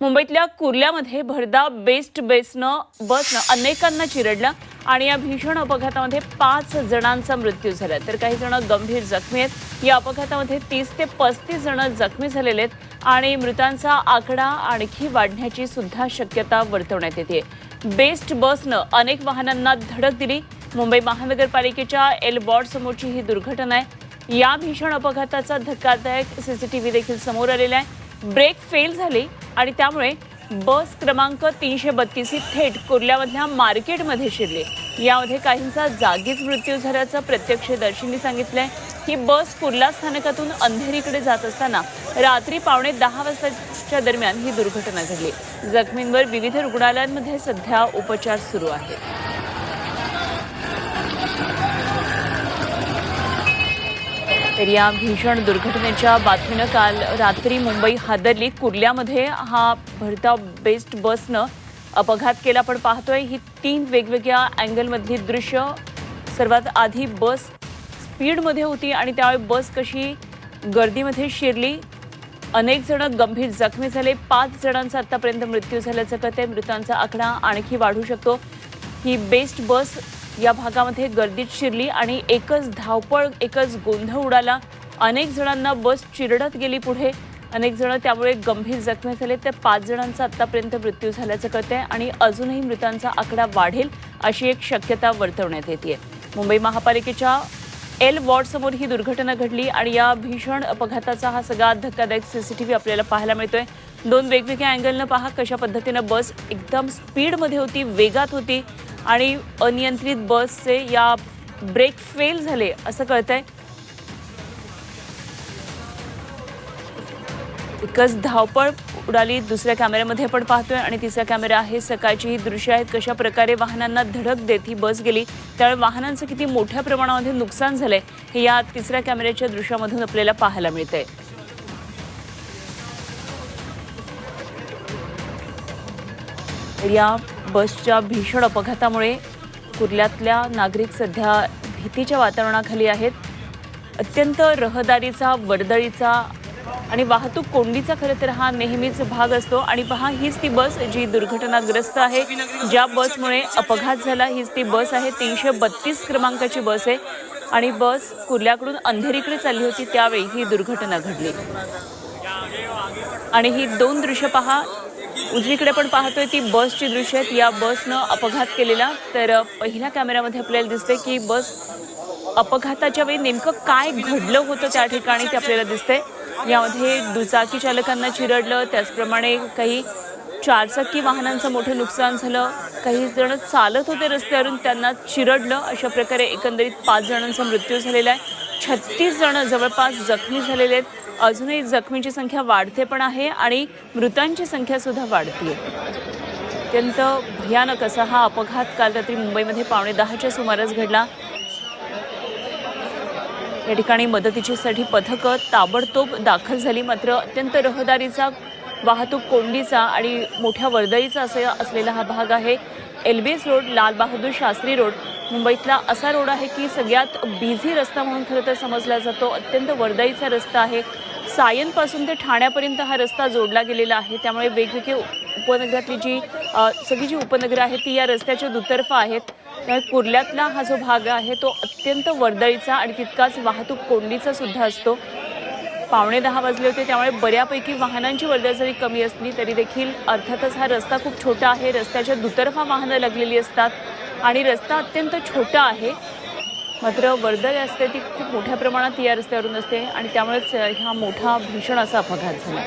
मुंबईतल्या कुर्ल्यामध्ये भरधाव बेस्ट बेसनं बसनं अनेकांना चिरडलं आणि या भीषण अपघातामध्ये पाच जणांचा मृत्यू झाला. तर काही जण गंभीर जखमी आहेत. या अपघातामध्ये तीस ते पस्तीस जण जखमी झालेले आहेत आणि मृतांचा आकडा आणखी वाढण्याची सुद्धा शक्यता वर्तवण्यात येते. बेस्ट बसनं अनेक वाहनांना धडक दिली. मुंबई महानगरपालिकेच्या एल वॉर्ड समोरची ही दुर्घटना आहे. या भीषण अपघाताचा धक्कादायक सीसीटीव्ही देखील समोर आलेला आहे. ब्रेक फेल झाली आणि त्यामुळे बस क्रमांक तीनशे बत्तीस ही थेट कुर्ल्यामधल्या मार्केटमध्ये शिरली. यामध्ये काहींचा जागीच मृत्यू झाल्याचं प्रत्यक्षदर्शींनी सांगितलंय. ही बस कुर्ला स्थानकातून अंधेरीकडे जात असताना रात्री पावणे दहा वाजताच्या दरम्यान ही दुर्घटना घडली. जखमींवर विविध रुग्णालयांमध्ये सध्या उपचार सुरू आहेत. तर या भीषण दुर्घटनेच्या बातमीनं काल रात्री मुंबई हादरली कुर्ल्यामध्ये हा भरता बेस्ट बसनं अपघात केला पण पाहतोय ही तीन वेगवेगळ्या अँगलमधली दृश्य. सर्वात आधी बस स्पीडमध्ये होती आणि त्यावेळी बस कशी गर्दीमध्ये शिरली. अनेक जण गंभीर जखमी झाले. पाच जणांचा आतापर्यंत मृत्यू झाल्याचं कळतंय. मृतांचा आकडा आणखी वाढू शकतो. ही बेस्ट बस या भागामध्ये गर्दीत शिरली आणि एकच धावपळ एकच गोंधळ उडाला. अनेक जणांना बस चिरडत गेली पुढे. अनेक जण त्यामुळे गंभीर जखमी झाले. तर पाच जणांचा आतापर्यंत मृत्यू झाल्याचं कळतंय आणि अजूनही मृतांचा आकडा वाढेल अशी एक शक्यता वर्तवण्यात येते मुंबई महापालिकेच्या एल वॉर्ड समोर ही दुर्घटना घडली आणि या भीषण अपघाताचा हा सगळा धक्कादायक सीसीटीव्ही आपल्याला पाहायला मिळतोय. दोन वेगवेगळ्या अँगलनं पहा कशा पद्धतीनं बस एकदम स्पीडमध्ये होती वेगात होती. आणि अनियंत्रित बसचे या ब्रेक फेल झाले असं कळतंय. एकच धावपळ उडाली दुसऱ्या कॅमेऱ्यामध्ये आपण पाहतोय आणि तिसरा कॅमेरा आहे सकाळची ही दृश्य आहेत कशा प्रकारे वाहनांना धडक देत ही बस गेली. त्यावेळी वाहनांचं किती मोठ्या प्रमाणामध्ये नुकसान झालंय हे या तिसऱ्या कॅमेऱ्याच्या दृश्यामधून आपल्याला पाहायला मिळतंय. या बसच्या भीषण अपघातामुळे कुर्ल्यातल्या नागरिक सध्या भीतीच्या वातावरणाखाली आहेत. अत्यंत रहदारीचा वर्दळीचा आणि वाहतूक कोंडीचा खरं तर हा नेहमीच भाग असतो. आणि पहा हीच ती बस जी दुर्घटनाग्रस्त आहे. ज्या बसमुळे अपघात झाला हीच ती बस आहे. तीनशे बत्तीस क्रमांकाची बस आहे. आणि बस कुर्ल्याकडून अंधेरीकडे चालली होती त्यावेळी ही दुर्घटना घडली. आणि ही दोन दृश्य पहा. उजवीकडे पण पाहतोय ती बसची दृश्य आहेत या बसनं अपघात केलेला. तर पहिल्या कॅमेऱ्यामध्ये आपल्याला दिसते की बस अपघाताच्या वेळी नेमकं काय घडलं होतं त्या ठिकाणी ते आपल्याला दिसते यामध्ये दुचाकी चालकांना चिरडलं. त्याचप्रमाणे काही चारचाकी वाहनांचं मोठं नुकसान झालं. काही जण चालत होते रस्त्यावरून त्यांना चिरडलं. अशा प्रकारे एकंदरीत पाच जणांचा मृत्यू झालेला आहे. छत्तीस जण जवळपास जखमी झालेले आहेत. अजूनही जखमींची संख्या वाढते पण आहे आणि मृतांची संख्यासुद्धा वाढते अत्यंत भयानक असा हा अपघात काल रात्री मुंबईमध्ये पावणे दहाच्या सुमारास घडला. या ठिकाणी मदतीसाठी पथकं ताबडतोब दाखल झाली. मात्र अत्यंत रहदारीचा वाहतूक कोंडीचा आणि मोठ्या वर्दळीचा असे असलेला हा भाग आहे. LBS road Lal Bahadur Shastri road. मुंबईतला असा रोड आहे की सगळ्यात बिझी रस्ता म्हणून खरं तर समजला जातो. अत्यंत वर्दळीचा रस्ता आहे. सायनपासून ते ठाण्यापर्यंत हा रस्ता जोडला गेलेला आहे. त्यामुळे वेगवेगळे उपनगरातली जी सगळी जी उपनगरं आहेत ती या रस्त्याच्या दुतर्फा आहेत. त्यामुळे कुर्ल्यातला हा जो भाग आहे तो अत्यंत वर्दळीचा आणि तितकाच वाहतूक कोंडीचा सुद्धा असतो. पावणे दहा वाजले होते त्यामुळे बऱ्यापैकी वाहनांची वर्दळ जरी कमी असली तरी देखील अर्थातच हा रस्ता खूप छोटा आहे. रस्त्याच्या दुतर्फा वाहनं लागलेली असतात आणि रस्ता अत्यंत छोटा आहे. मात्र वर्दळ असते ती खूप मोठ्या प्रमाणात या रस्त्यावरून असते आणि त्यामुळेच हा मोठा भीषण असा अपघात झाला.